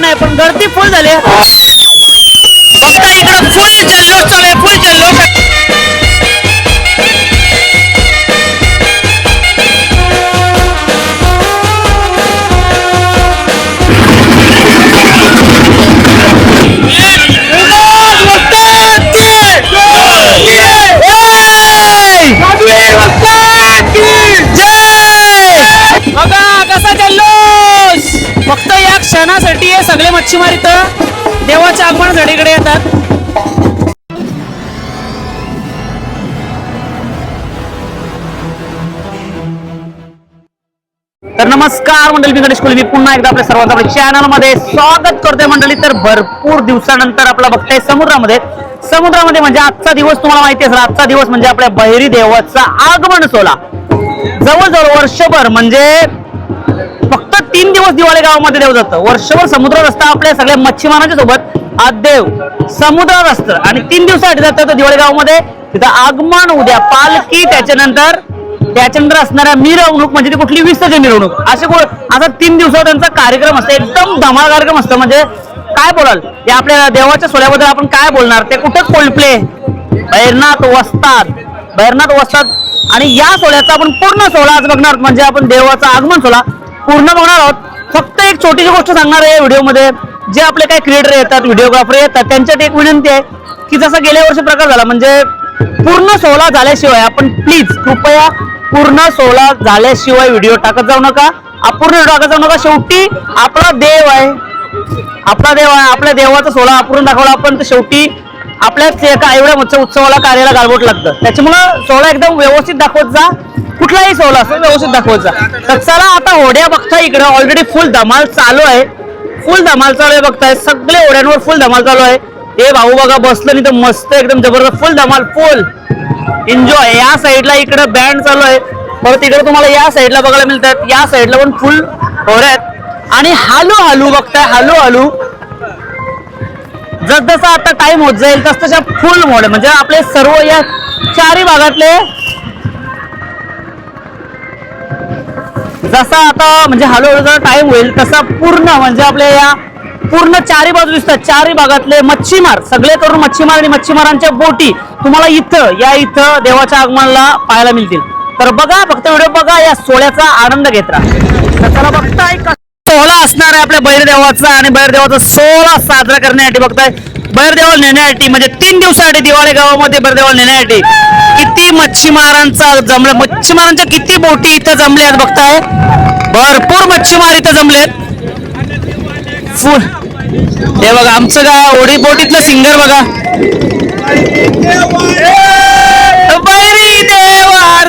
नाही पण गर्दी फुल झाली. बघता इकडं फुल जल्लोष चालू आहे फुल जल्लोष बघा कसा जल्लोष फक्त या क्षणासाठी आहे सगळे मच्छीमार इथं देवाच्या आगमन इकडे येतात. तर नमस्कार मंडळी मी गणेश कोहली मी पुन्हा एकदा आपल्या सर्वांचं आपल्या चॅनलमध्ये स्वागत करतोय मंडळी. तर भरपूर दिवसानंतर आपला बघताय समुद्रामध्ये. समुद्रामध्ये म्हणजे आजचा दिवस तुम्हाला माहिती असेल आजचा दिवस म्हणजे आपल्या बहिरी देवाचा आगमन सोहळा. जवळजवळ वर्षभर म्हणजे तीन दिवस दिवाळी गावामध्ये देव जातं वर्षभर समुद्रात असतं आपल्या सगळ्या मच्छीमारांच्या सोबत. आज देव समुद्रात असतं. आणि तीन दिवसासाठी जातं तर दिवाळी गावामध्ये. तिथं आगमन उद्या. पालखी त्याच्यानंतर त्याच्यानंतर असणाऱ्या मिरवणूक म्हणजे ती कुठली विसर्जन मिरवणूक. असे को- असा तीन दिवसावर त्यांचा कार्यक्रम असतो. एकदम धमाल कार्यक्रम असतो. म्हणजे काय बोलाल? या आपल्या देवाच्या सोहळ्याबद्दल आपण काय बोलणार? ते कुठं कोल्डप्ले भैरनाथ वस्तात भैरनाथ वस्तात आणि या सोहळ्याचा आपण पूर्ण सोहळा आज बघणार. म्हणजे आपण देवाचा आगमन सोहळा पूर्ण बघणार आहोत. फक्त एक छोटीशी गोष्ट सांगणार आहे व्हिडिओमध्ये. जे आपले काही क्रिएटर येतात व्हिडिओग्राफर येतात त्यांच्यासाठी एक विनंती आहे की जसा गेल्या वर्षी प्रकार झाला म्हणजे पूर्ण सोहळा झाल्याशिवाय आपण प्लीज कृपया पूर्ण सोहळा झाल्याशिवाय व्हिडिओ टाकत जाऊ नका. अपूर्ण व्हिडिओ टाकत जाऊ नका. शेवटी आपला देव आहे. आपला देव आहे. आपल्या देवाचा सोहळा अपूर्ण दाखवला आपण तर शेवटी आपल्याच एका एवढ्या मोठ्या उत्सवाला कार्याला गालबोट लागतं. त्याच्यामुळं सोहळा एकदम व्यवस्थित दाखवत जा. कुठलाही सोहळा असतो व्यवस्थित दाखवत जा. तर चला आता होड्या बघता इकडं. ऑलरेडी फुल धमाल चालू आहे. फुल धमाल चालू आहे बघताय. सगळे ओढ्यांवर फुल धमाल चालू आहे. हे भाऊ बघा बसलं नाही तर मस्त एकदम जबरदस्त फुल धमाल फुल एन्जॉय या साईडला इकडं बँड चालू आहे. परत इकडे तुम्हाला या साईडला बघायला मिळतात. या साईडला पण फुल होड्या आहेत. आणि हालू हालू बघताय. हालू हालू जस जसा आता टाइम होत जाईल तस तशा फुल मोड म्हणजे आपले सर्व या चारही भागातले जसा आता म्हणजे हळूहळू टाइम होईल तसा पूर्ण म्हणजे आपल्या या पूर्ण चारही बाजू दिसतात. चारही भागातले मच्छीमार सगळे तरुण मच्छीमार आणि मच्छीमारांच्या बोटी तुम्हाला इथं या इथं देवाच्या आगमनाला पाहायला मिळतील. तर बघा फक्त व्हिडिओ बघा या सोहळ्याचा आनंद घेत राहा. तर चला बघताय का असणार आहे आपल्या बैरदेवाचा आणि बैरदेवाचा सोहळा साजरा करण्यासाठी बघताय. बैरदेवाला नेण्यासाठी म्हणजे तीन दिवसासाठी दिवाळी गावामध्ये बैरदेवाला नेण्यासाठी किती मच्छीमारांचा जमलं. मच्छीमारांच्या किती बोटी इथं जमल्यात बघताय. भरपूर मच्छीमार इथं जमलेत. फुल हे बघा आमचं गाव ओढी बोटीतलं सिंगर बघा. बैरी देवार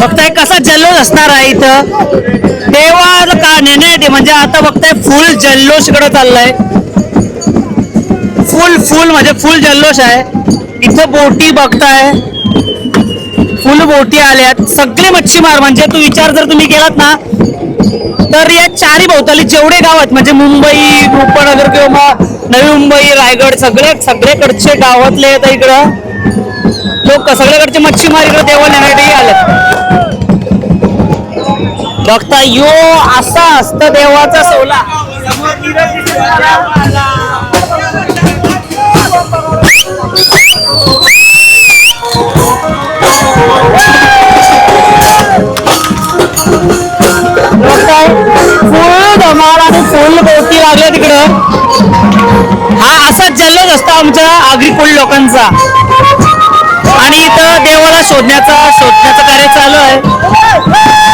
बघताय कसा जल्लोष असणार आहे इथं. तेव्हा का नेण्यासाठी म्हणजे आता बघताय फुल जल्लोष इकडे चाललाय. फुल फुल म्हणजे फुल जल्लोष आहे. इथं बोटी बघताय. फुल बोटी आल्यात. सगळे मच्छीमार म्हणजे तू विचार जर तुम्ही केलात ना तर या चारी भोवताली जेवढे गाव आहेत म्हणजे मुंबई उपनगर किंवा नवी मुंबई रायगड सगळे सगळेकडचे गावातले आहेत इकडं. लोक सगळ्याकडचे मच्छीमार इकडे देवा नेण्यासाठी आले. बघता यो असा असत देवाचा सोला. बघताय फुल धमाल आणि फुल बोटी लागल्या तिकडं. हा असाच जल्लोष असतो आमच्या आगरी कोळी लोकांचा. शोधण्याचा शोधण्याचं कार्य चालू आहे.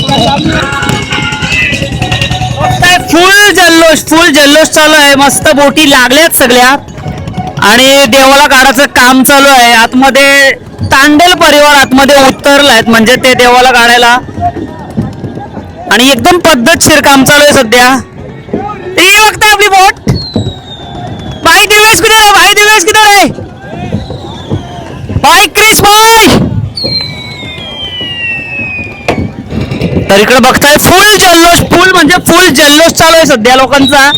काय फुल जल्लोष फुल जल्लोष चालू आहे. मस्त बोटी लागल्यात सगळ्या. आणि देवाला काढायचं काम चालू आहे. आतमध्ये तांडेल परिवार आतमध्ये उतरलायत म्हणजे ते देवाला काढायला. आणि एकदम पद्धतशीर काम चालू आहे सध्या. ते बघता आपली बोट. भाई दिवेश किधर आहे? भाई दिवेश किधर आहे? भाई क्रिस भाई! तर इकडे बघताय फुल जल्लोष फुल म्हणजे फुल जल्लोष चालू आहे सध्या लोकांचा.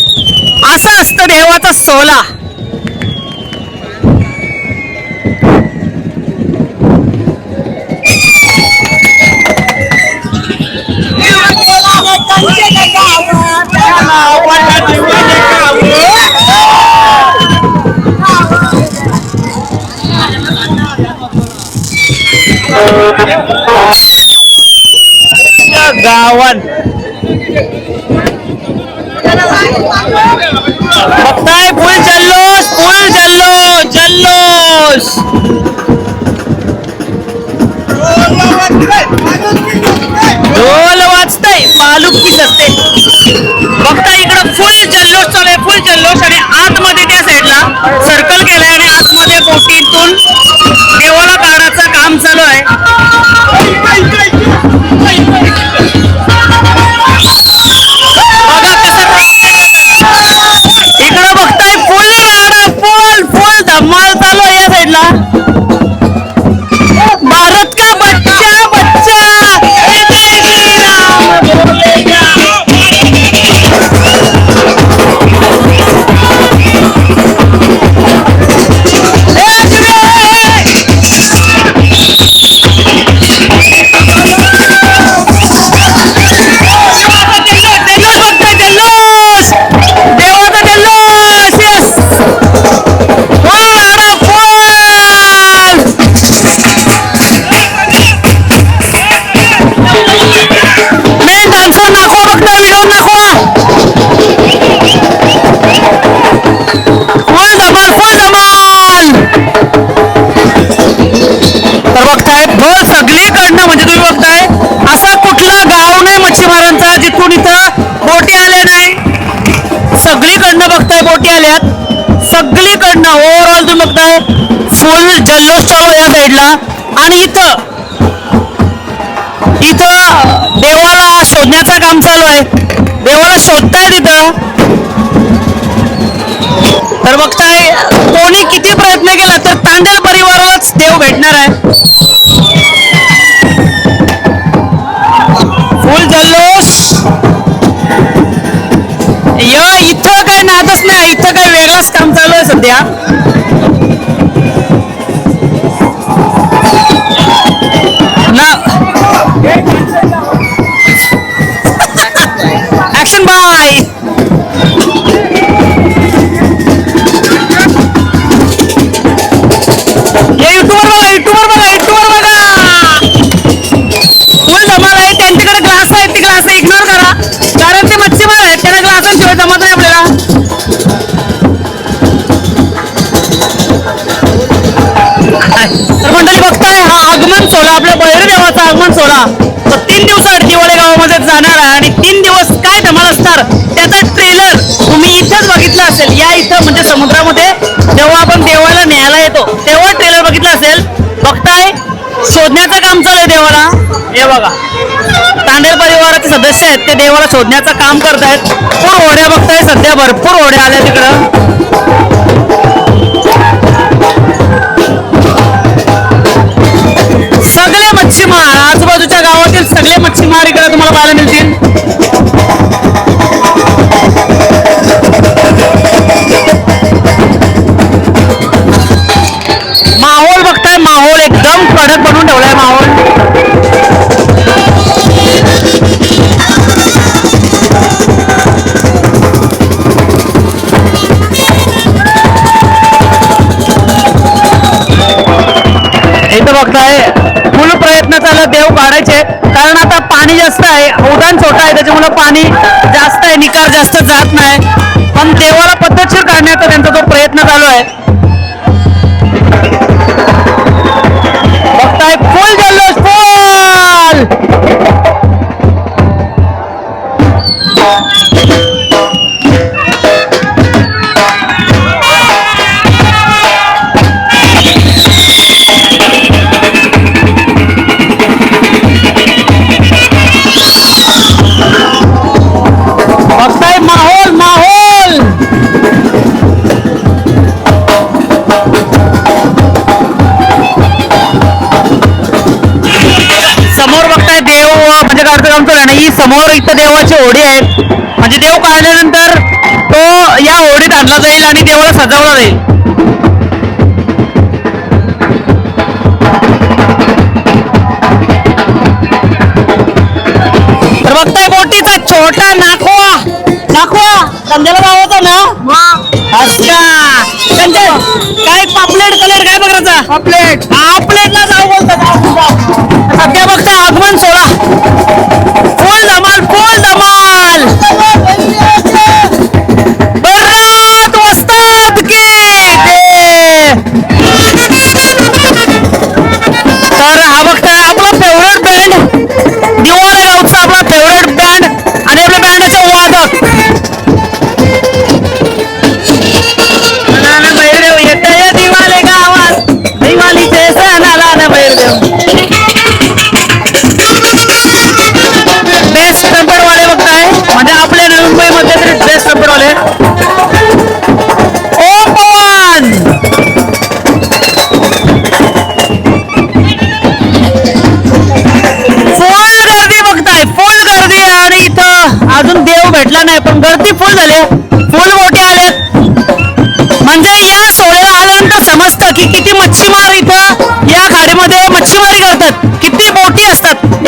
असं असतं देवाचा सोला. गावात बघताय फुल जल्लोष फुल जल्लोष जल्लोष. ढोल वाजतय पालुकी सत्ते बघता इकडं फुल जल्लोष चालू आहे फुल जल्लोष. आणि आतमध्ये त्या साईडला सर्कल केलंय आणि आतमध्ये बोटीतून देवाला काढायचं काम चालू आहे. आल्यात सगळीकडनं ओव्हरऑल तुम्ही बघताय फुल जल्लोष चालू या साईडला आणि इथं इथं देवाला शोधण्याचं काम चालू आहे. देवाला शोधताय तिथं. तर बघताय कोणी किती प्रयत्न केला तर तांडेल परिवारालाच देव भेटणार आहे. चालू त्याचा ट्रेलर तुम्ही इथंच बघितला असेल. या इथं म्हणजे समुद्रामध्ये जेव्हा आपण देवाला न्यायला येतो तेव्हा ट्रेलर बघितला असेल. बघताय शोधण्याचं काम चालू आहे देवाला. हे बघा. तांडेल परिवाराचे सदस्य आहेत ते देवाला शोधण्याचं काम करतायत. पूर होड्या बघताय सध्या भरपूर होड्या आल्या तिकडं. सगळे मच्छीमार आजूबाजूच्या गावातील सगळे मच्छीमार इकडे तुम्हाला पाहायला मिळतील. कडक बनवून ठेवलाय माहोल इथं बघताय फुल प्रयत्न चालू देव काढायचे कारण आता पाणी जास्त आहे उदान छोटा आहे त्याच्यामुळे पाणी जास्त आहे निकार जास्त जात नाही. समोर इथं देवाची होडी आहे म्हणजे देव काढल्यानंतर तो या होडीत आणला जाईल आणि देवाला सजवला जाईल. तर बघताय बोटीचा छोटा नाखवा. नाखवा समजायला गावाचा ना? अच्छा. काय पापलेट कलर काय बघायचा पापलेट. पापलेटला जाऊ बोलतात. सध्या बघताय आगमन सोळा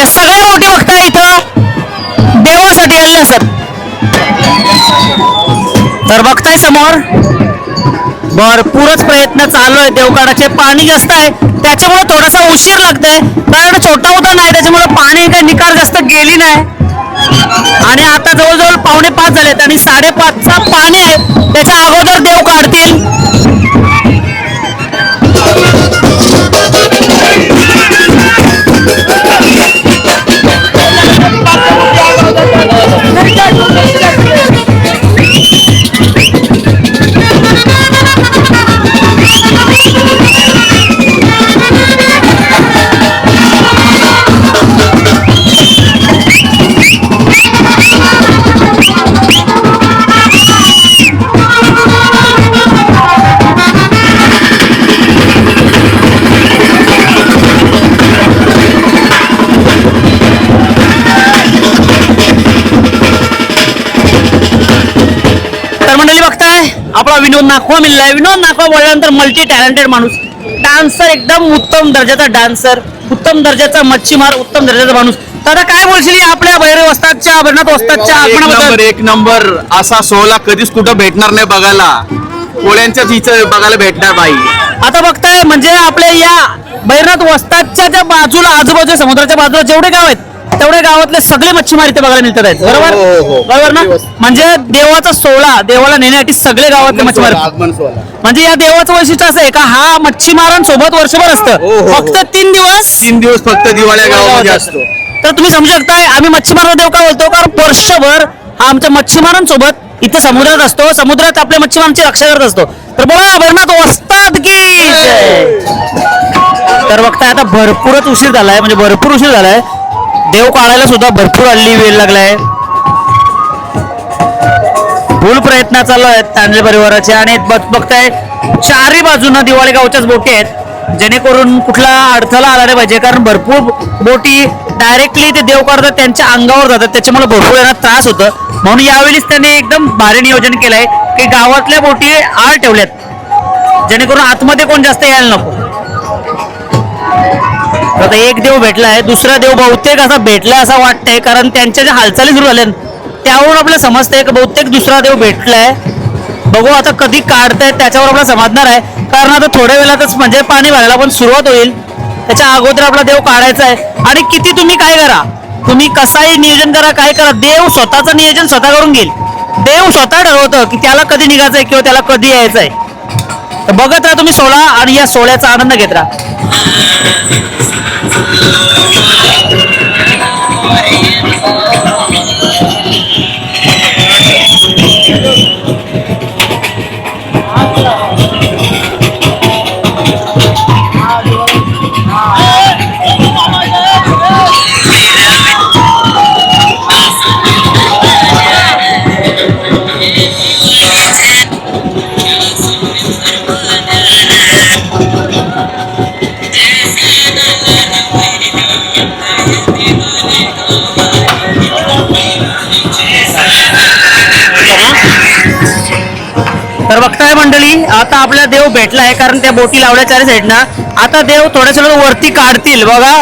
असतात या सगळ्या बोटी इथं देवासाठी आलेल्या सर तर बघताय समोर भरपूरच प्रयत्न चालू आहे. देवकाडाचे पाणी जास्त आहे. त्याच्यामुळे थोडासा उशीर लागतोय. कारण छोटा उदा नाही त्याच्यामुळे पाणी काही निकाल जास्त गेली नाही. आणि आता जवळजवळ पावणे पाच झालेत आणि साडेपाचचा पाणी आहे. त्याच्या अगोदर देव काढतील. आपला विनोद नाखवा मिळलाय विनोद नाखवा बोलल्यानंतर मल्टी टॅलेंटेड माणूस. डान्सर एकदम उत्तम दर्जाचा डान्सर उत्तम दर्जाचा मच्छीमार उत्तम दर्जाचा माणूस. आता काय बोलशील आपल्या भैरव वस्तादच्या अभरनाथ वस्तादच्या एक नंबर आगमनाबद्दल एक नंबर. असा सोहळा कधीच कुठं भेटणार नाही बघायला. कोळ्यांच्याच इथं बघायला भेटणार बाई. आता बघताय म्हणजे आपल्या या भैरनाथ वस्तादच्या ज्या बाजूला आजूबाजूच्या समुद्राच्या बाजूला जेवढे गाव आहेत तेवढ्या गावातले सगळे मच्छीमार इथे बघायला मिळतात आहेत. बरोबर? हो, हो, हो. बरोबर ना? म्हणजे देवाचा सोहळा देवाला नेण्यासाठी सगळे गावातले मच्छीमार आगमन सोहळा. म्हणजे या देवाचं वैशिष्ट्य असं आहे का हा मच्छीमारांसोबत वर्षभर हो, असतं. हो, हो. फक्त तीन दिवस? तीन दिवस फक्त दिवाळ्या गावामध्ये असतो. तर तुम्ही समजू शकताय आम्ही मच्छीमार देव का बोलतो? कारण वर्षभर हा आमच्या मच्छीमारांसोबत इथे समुद्रात असतो. समुद्रात आपल्या मच्छीमारांची रक्षा करत असतो. तर बोला भरणात वस्ताद की जय. तर बघताय आता भरपूरच उशीर झालाय म्हणजे भरपूर उशीर झालाय. देव काढायला सुद्धा भरपूर हल्ली वेळ लागलाय. फुल प्रयत्न चालू आहेत तांडे परिवाराचे. आणि बघताय चारही बाजूनं दिवाळी गावच्याच बोटी आहेत. जेणेकरून कुठला अडथळा आला नाही पाहिजे. कारण भरपूर बोटी डायरेक्टली ते देव काढतात त्यांच्या अंगावर जातात. त्याच्यामुळे भरपूर यांना त्रास होतं. म्हणून यावेळीच त्यांनी एकदम भारी नियोजन केलंय की गावातल्या बोटी आळ ठेवल्यात. जेणेकरून आतमध्ये कोण जास्त यायला नको. आता एक देव भेटलाय दुसरा देव बहुतेक असा भेटलाय असं वाटतंय कारण त्यांच्या ज्या हालचाली सुरू झाल्या त्यावरून आपल्याला समजतंय की बहुतेक दुसरा देव भेटलाय. बघू आता कधी काढतायत त्याच्यावर आपल्याला समजणार आहे. कारण आता थोड्या वेळातच म्हणजे पाणी भरायला पण सुरुवात होईल. त्याच्या अगोदर आपला देव काढायचा आहे. आणि किती तुम्ही काय करा? तुम्ही कसाही नियोजन करा काय करा? देव स्वतःचं नियोजन स्वतः करून घेईल. देव स्वतः ठरवतं की त्याला कधी निघायचंय किंवा त्याला कधी यायचंय. तर बघत राहा तुम्ही सोहळा आणि या सोहळ्याचा आनंद घेत राहा. बघताय मंडळी आता आपला देव भेटला आहे कारण त्या बोटी लावल्या चारी साईडनं आता देव थोड्या वेळ वरती काढतील बघा.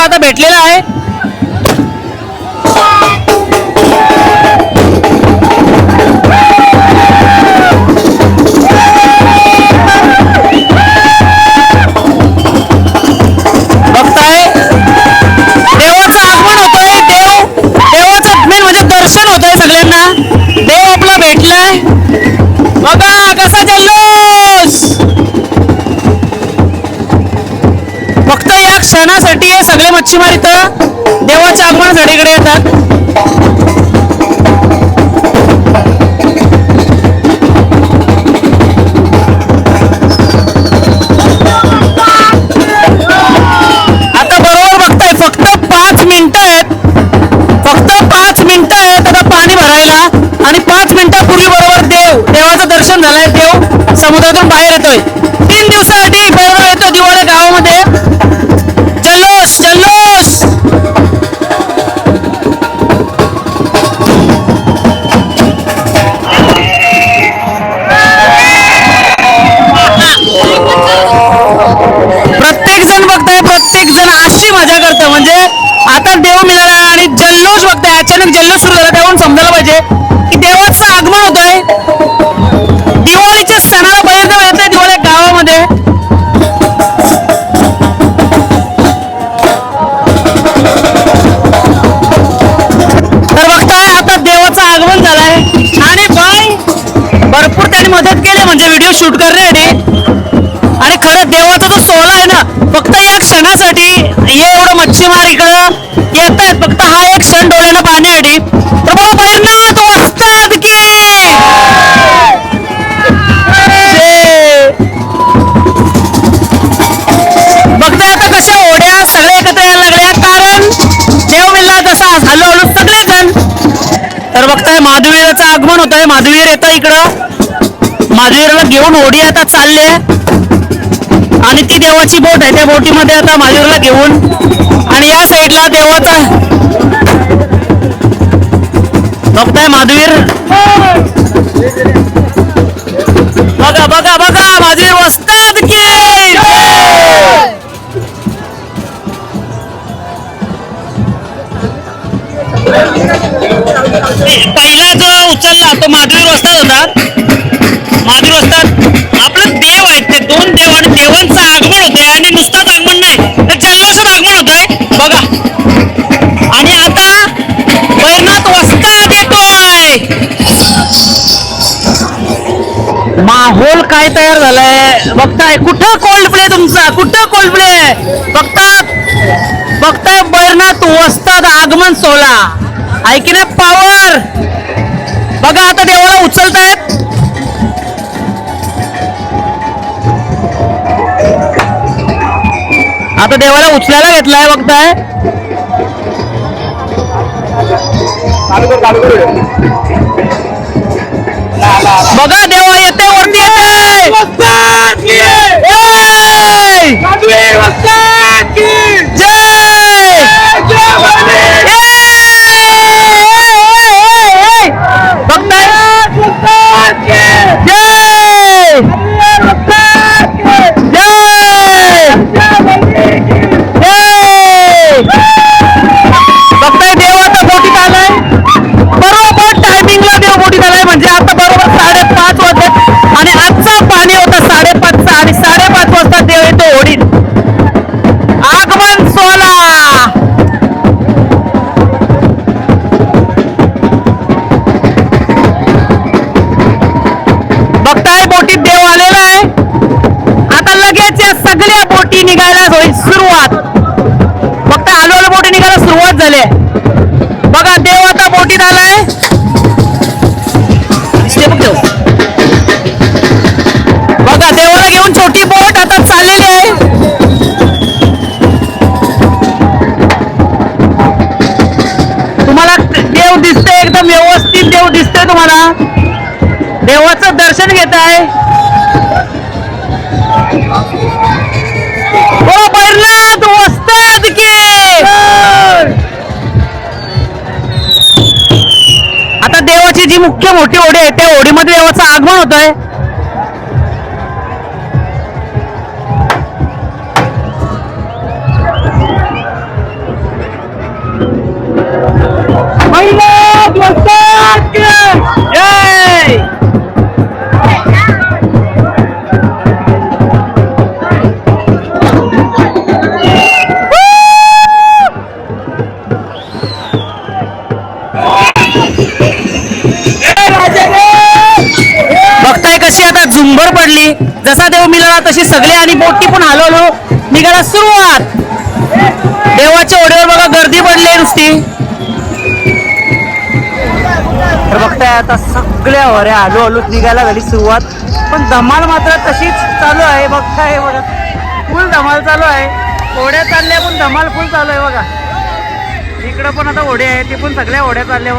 आता भेटलेला आहे. देवाचं होतंय देवाचं म्हणजे दर्शन होतंय सगळ्यांना. देव आपला भेटलाय. बघा कसा जल्लोष फक्त सगळे मच्छीमार इथं देवाच्या आगमनासाठी इकडे येतात. आता एवढं मच्छीमार इकडं. येत आहेत फक्त हा एक क्षण डोळ्यानं पाहण्यासाठी. तर बघा बैरनाथ वस्ताद की. बघताय आता कशा ओढ्या सगळे एकत्र यायला लागल्या. कारण देव मिळला तसा हळूहळू हळू सगळेजण. तर बघताय महादेवीराचं आगमन होत आहे महादेवीर येतं इकडं. महादेवीराला घेऊन ओढी आता चालले आणि ती देवाची बोट आहे. त्या बोटीमध्ये आता महादेवीराला घेऊन आणि या साईडला देवाचा बघताय माधवीर? बघा बघा बघा महादेवीर वस्ताद की पहिला जो उचलला तो माधवीर वस्ताद होता. माधवीर वस्ताद आणि नुसतंच आगमन नाही. तर जल्लोषात आगमन होत आहे बघा. आणि आता बैनाथ वस्ताद येतोय माहोल काय तयार झालाय? बघताय कुठं कोल्ड प्ले तुमचा? कुठं कोल्ड प्ले बघता बघताय बैरनाथ वस्ताद आगमन सोहळा. ऐकिना पॉवर पावर बघा आता देवाला उचलतायत. आता देवाला उचलायला घेतलाय बघताय. बघा देवा येते वरती येते होईल. सुरुवात. फक्त आलो बोटी निघायला सुरुवात झाली. बघा देव आता बोटीत आलाय बघा देवाला घेऊन छोटी बोट आता चाललेली आहे. तुम्हाला देव दिसतंय एकदम व्यवस्थित देव दिसतंय तुम्हाला. देवाचं दर्शन घेत आहे आता देवाची जी मुख्य मोठी ओढी आहे त्या ओढीमध्ये देवाचं आगमन होत आहे तशी सगळे आणि बोटी पण हलवलो निघाला सुरुवात. देवाच्या ओढीवर बघा गर्दी पडली नुसती. तर बघताय आता सगळ्या वऱ्या हलू हलू निघायला झाली सुरुवात. पण धमाल मात्र तशीच चालू आहे. बघताय बघा. फुल धमाल चालू आहे. ओढ्या चालल्या पण धमाल फुल चालू आहे बघा. इकडं पण आता ओढे आहे ते पण सगळ्या ओढ्या चालल्या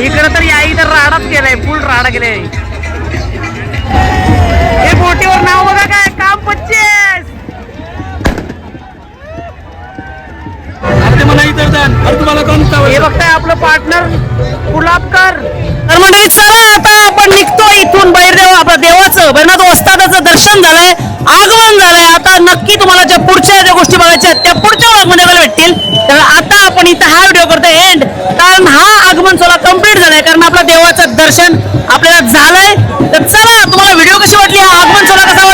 इकडं तर याई तर राडाच केलाय फुल राडा केलाय हे बोटीवर नाव बघा काय काम पच्चीस हे बघताय आपलं पार्टनर गुलाबकर. तर मंडळी चला आता आपण निघतो इथून बैरदेव आपलं देवाचं बैरनाथ वस्तादाचं दर्शन झालंय. आगमन झालंय. आता नक्की तुम्हाला ज्या पुढच्या ज्या गोष्टी बघायच्या त्या पुढच्या मध्ये बघायला भेटतील. तर आता आपण इथं हा व्हिडिओ करतोय. एंड. कारण हा आगमन सोहळा कंप्लीट झालाय. कारण आपलं देवाचं दर्शन आपल्याला झालंय. तर चला तुम्हाला व्हिडिओ कशी वाटली? हा आगमन सोहळा कसा